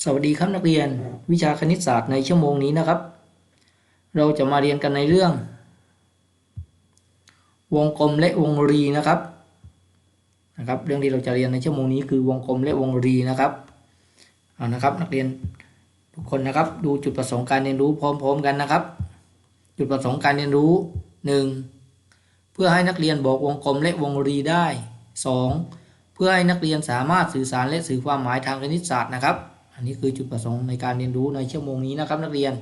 สวัสดีครับนักเรียนวิชาคณิตศาสตร์ในชั่วโมงนี้นะครับ เราจะมาเรียนกันในเรื่อง วงกลมและวงรีนะครับนะครับ เรื่องที่เราจะเรียนในชั่วโมงนี้คือวงกลมและวงรีนะครับเอานะครับนักเรียนทุกคนนะครับ ดูจุดประสงค์การเรียนรู้พร้อม ๆ กันนะครับ จุดประสงค์การเรียนรู้หนึ่งเพื่อให้นักเรียนบอกวงกลมและวงรีได้สองเพื่อให้นักเรียนสามารถสื่อสารและสื่อความหมายทางคณิตศาสตร์นะครับ นนี้คือจุดประสงค์ในการเรียนรู้ในชั่วโมงนี้นะครับ นักเรียน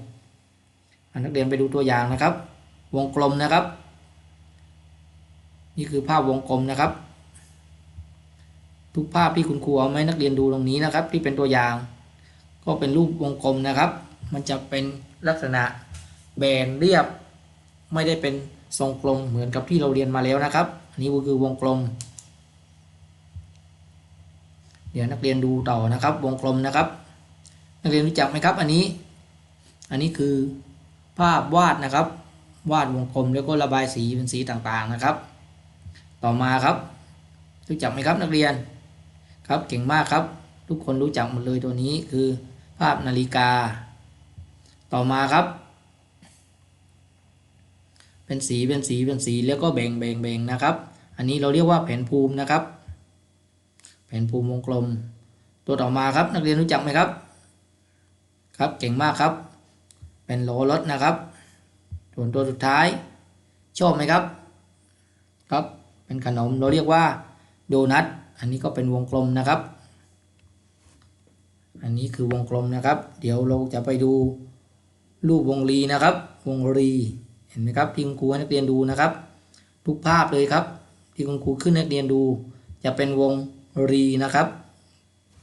นักเรียนไปดูตัวอย่างนะครับ วงกลมนะครับ นี่คือภาพวงกลมนะครับ ทุกภาพที่คุณครูเอาให้นักเรียนดูตรงนี้นะครับ ที่เป็นตัวอย่าง ก็เป็นรูปวงกลมนะครับ มันจะเป็นลักษณะแบนเรียบ ไม่ได้เป็นทรงกลมเหมือนกับที่เราเรียนมาแล้วนะครับอันนี้ก็คือวงกลม เดี๋ยวนักเรียนดูต่อนะครับ วงกลมนะครับ นักเรียนรู้จักไหมครับ อันนี้ อันนี้คือภาพวาดนะครับ วาดวงกลมแล้วก็ระบายสีเป็นสีต่างๆนะครับ ต่อมาครับ รู้จักไหมครับนักเรียนครับเก่งมากครับ ทุกคนรู้จักหมดเลยตัวนี้คือภาพนาฬิกา ต่อมาครับ เป็นสีเป็นสีเป็นสีแล้วก็แบ่งแบ่งแบ่งนะครับ อันนี้เราเรียกว่าแผนภูมินะครับ แผนภูมิวงกลม ตัวต่อมาครับ นักเรียนรู้จักไหมครับ ครับเก่งมากครับ เป็นโลรถนะครับ ส่วนตัวสุดท้าย ชอบไหมครับ ครับเป็นขนมเราเรียกว่าโดนัทอันนี้ก็เป็นวงกลมนะครับ อันนี้คือวงกลมนะครับ เดี๋ยวเราจะไปดูรูปวงรีนะครับ วงรีเห็นไหมครับที่คุณครูให้นักเรียนดูนะครับ ทุกภาพเลยครับ ที่คุณครูขึ้นนักเรียนดู จะเป็นวงรีนะครับ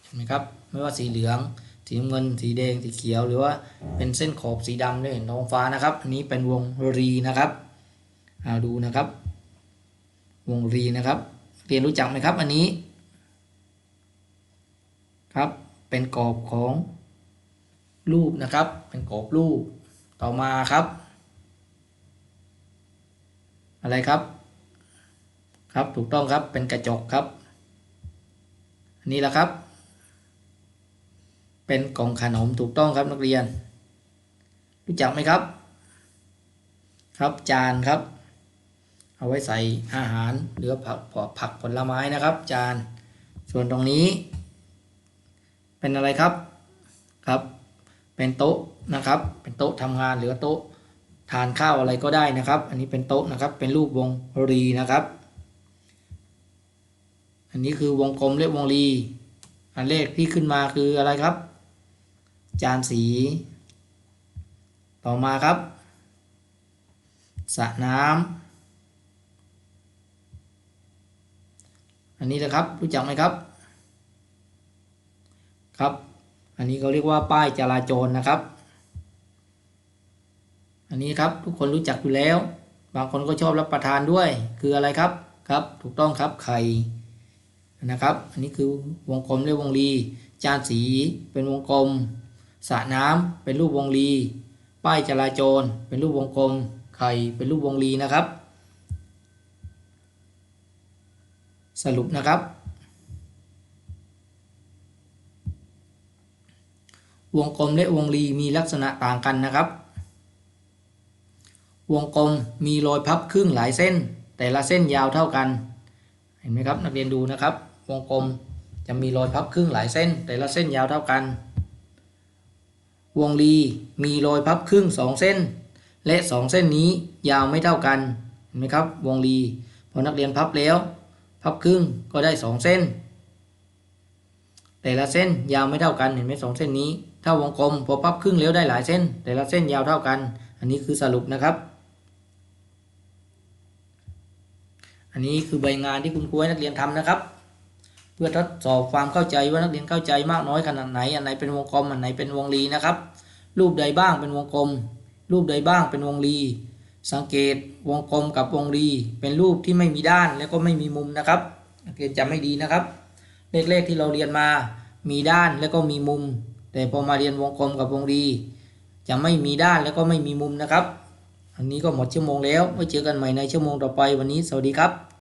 เห็นไหมครับ ไม่ว่าสีเหลือง สีเงินสีแดงสีเขียวหรือว่าเป็นเส้นขอบสีดำด้วยเห็นท้องฟ้านะครับ อันนี้เป็นวงรีนะครับเอาดูนะครับ วงรีนะครับเรียนรู้จักไหมครับ อันนี้ ครับเป็นกรอบของรูปนะครับ เป็นกรอบรูปต่อมาครับ อะไรครับ ครับถูกต้องครับเป็นกระจกครับ อันนี้แหละครับ เป็นกล่องขนมถูกต้องครับนักเรียน รู้จักไหมครับ ครับจานครับ เอาไว้ใส่อาหารหรือผักผักผลไม้นะครับ จาน ส่วนตรงนี้ เป็นอะไรครับครับ เป็นโต๊ะนะครับ เป็นโต๊ะทำงานหรือโต๊ะทานข้าวอะไรก็ได้นะครับ อันนี้เป็นโต๊ะนะครับ เป็นรูปวงรีนะครับ อันนี้คือวงกลมและวงรี อันเลขที่ขึ้นมาคืออะไรครับ จานสี ต่อมาครับสระน้ำอันนี้นะครับรู้จักไหมครับ ครับ อันนี้เขาเรียกว่าป้ายจราจรนะครับ อันนี้ครับทุกคนรู้จักอยู่แล้ว บางคนก็ชอบรับประทานด้วย คืออะไรครับครับ ถูกต้องครับไข่นะครับ อันนี้คือวงกลมเรียกวงรี จานสีเป็นวงกลม สระน้ำเป็นรูปวงรี ป้ายจราจร เป็นรูปวงกลม ไข่เป็นรูปวงรีนะครับ สรุปนะครับ วงกลมและวงรีมีลักษณะต่างกันนะครับ วงกลมมีรอยพับครึ่งหลายเส้น แต่ละเส้นยาวเท่ากัน เห็นไหมครับนักเรียนดูนะครับ วงกลมจะมีรอยพับครึ่งหลายเส้น แต่ละเส้นยาวเท่ากัน วงรีมีรอยพับครึ่งสองเส้น และสองเส้นนี้ยาวไม่เท่ากันเห็นไหมครับ วงรีพอนักเรียนพับแล้ว พับครึ่งก็ได้สองเส้น แต่ละเส้นยาวไม่เท่ากันเห็นไหมสองเส้นนี้ถ้าวงกลมพอพับครึ่งแล้วได้หลายเส้น แต่ละเส้นยาวเท่ากัน อันนี้คือสรุปนะครับ อันนี้คือใบงานที่คุณครูให้นักเรียนทำนะครับ เพื่อทดสอบความเข้าใจว่านักเรียนเข้าใจมากน้อยขนาดไหน อันไหนเป็นวงกลม อันไหนเป็นวงรีนะครับ รูปใดบ้างเป็นวงกลม รูปใดบ้างเป็นวงรี สังเกตวงกลมกับวงรี เป็นรูปที่ไม่มีด้านแล้วก็ไม่มีมุมนะครับ นักเรียนจำให้ดีนะครับ เลขๆที่เราเรียนมา มีด้านแล้วก็มีมุม แต่พอมาเรียนวงกลมกับวงรี จะไม่มีด้านแล้วก็ไม่มีมุมนะครับ อันนี้ก็หมดชั่วโมงแล้วไว้เจอกันใหม่ในชั่วโมงต่อไปวันนี้ สวัสดีครับ